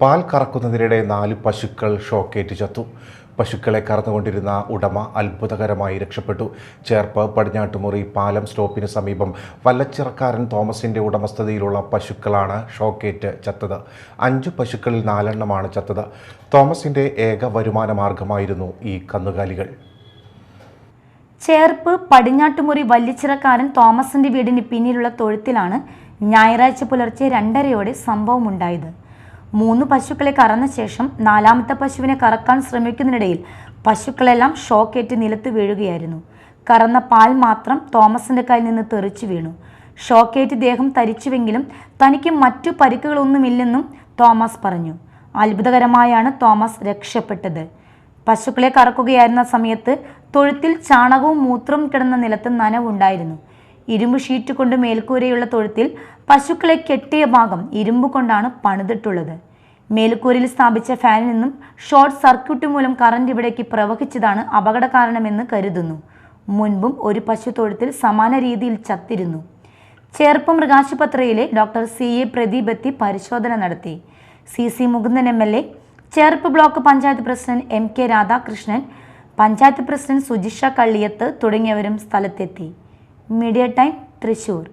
പാൽ കറക്കുന്നതിനിടെ നാല് പശുക്കൾ ഷോക്കേറ്റ് ചത്തു. പശുക്കളെ കറന്നുകൊണ്ടിരുന്ന ഉടമ അത്ഭുതകരമായി രക്ഷപ്പെട്ടു. ചേർപ്പ് പടിഞ്ഞാട്ടുമുറി പാലം സ്റ്റോപ്പിന് സമീപം വല്ലച്ചിറക്കാരൻ തോമസിന്റെ ഉടമസ്ഥതയിലുള്ള പശുക്കളാണ് ഷോക്കേറ്റ് ചത്തത്. അഞ്ച് പശുക്കളിൽ നാലെണ്ണമാണ് ചത്തത്. തോമസിന്റെ ഏക വരുമാന മാർഗമായിരുന്നു ഈ കന്നുകാലികൾ. ചേർപ്പ് പടിഞ്ഞാട്ടുമുറി വല്ലിച്ചിറക്കാരൻ തോമസിന്റെ വീടിന് പിന്നിലുള്ള തൊഴുത്തിലാണ് ഞായറാഴ്ച പുലർച്ചെ രണ്ടരയോടെ സംഭവമുണ്ടായത്. മൂന്ന് പശുക്കളെ കറന്ന ശേഷം നാലാമത്തെ പശുവിനെ കറക്കാൻ ശ്രമിക്കുന്നതിനിടയിൽ പശുക്കളെല്ലാം ഷോക്കേറ്റ് നിലത്ത് വീഴുകയായിരുന്നു. കറന്ന പാൽ മാത്രം തോമസിന്റെ കയ്യിൽ നിന്ന് തെറിച്ചു വീണു. ഷോക്കേറ്റ് ദേഹം തരിച്ചുവെങ്കിലും തനിക്ക് മറ്റു പരിക്കുകളൊന്നുമില്ലെന്നും തോമസ് പറഞ്ഞു. അത്ഭുതകരമായാണ് തോമസ് രക്ഷപ്പെട്ടത്. പശുക്കളെ കറക്കുകയായിരുന്ന സമയത്ത് തൊഴുത്തിൽ ചാണകവും മൂത്രവും കിടന്ന നിലത്ത് നനവുണ്ടായിരുന്നു. ഇരുമ്പ് ഷീറ്റ് കൊണ്ട് മേൽക്കൂരയുള്ള തൊഴുത്തിൽ പശുക്കളെ കെട്ടിയ ഭാഗം ഇരുമ്പ് കൊണ്ടാണ് പണിതിട്ടുള്ളത്. മേൽക്കൂരയിൽ സ്ഥാപിച്ച ഫാനിൽ നിന്നും ഷോർട്ട് സർക്യൂട്ട് മൂലം കറന്റ് ഇവിടേക്ക് പ്രവഹിച്ചതാണ് അപകട കാരണമെന്ന് കരുതുന്നു. മുൻപും ഒരു പശു തൊഴുത്തിൽ സമാന രീതിയിൽ ചത്തിരുന്നു. ചേർപ്പ് മൃഗാശുപത്രിയിലെ ഡോക്ടർ സി. എ. പ്രദീപ് എത്തി പരിശോധന നടത്തി. C. C. Mukundan M. L. A. Cherpu block panchayat president M. K. Radhakrishnan panchayat president Sujisha Kalliyath തുടങ്ങിയവരും സ്ഥലത്തെത്തി. Media time Thrissur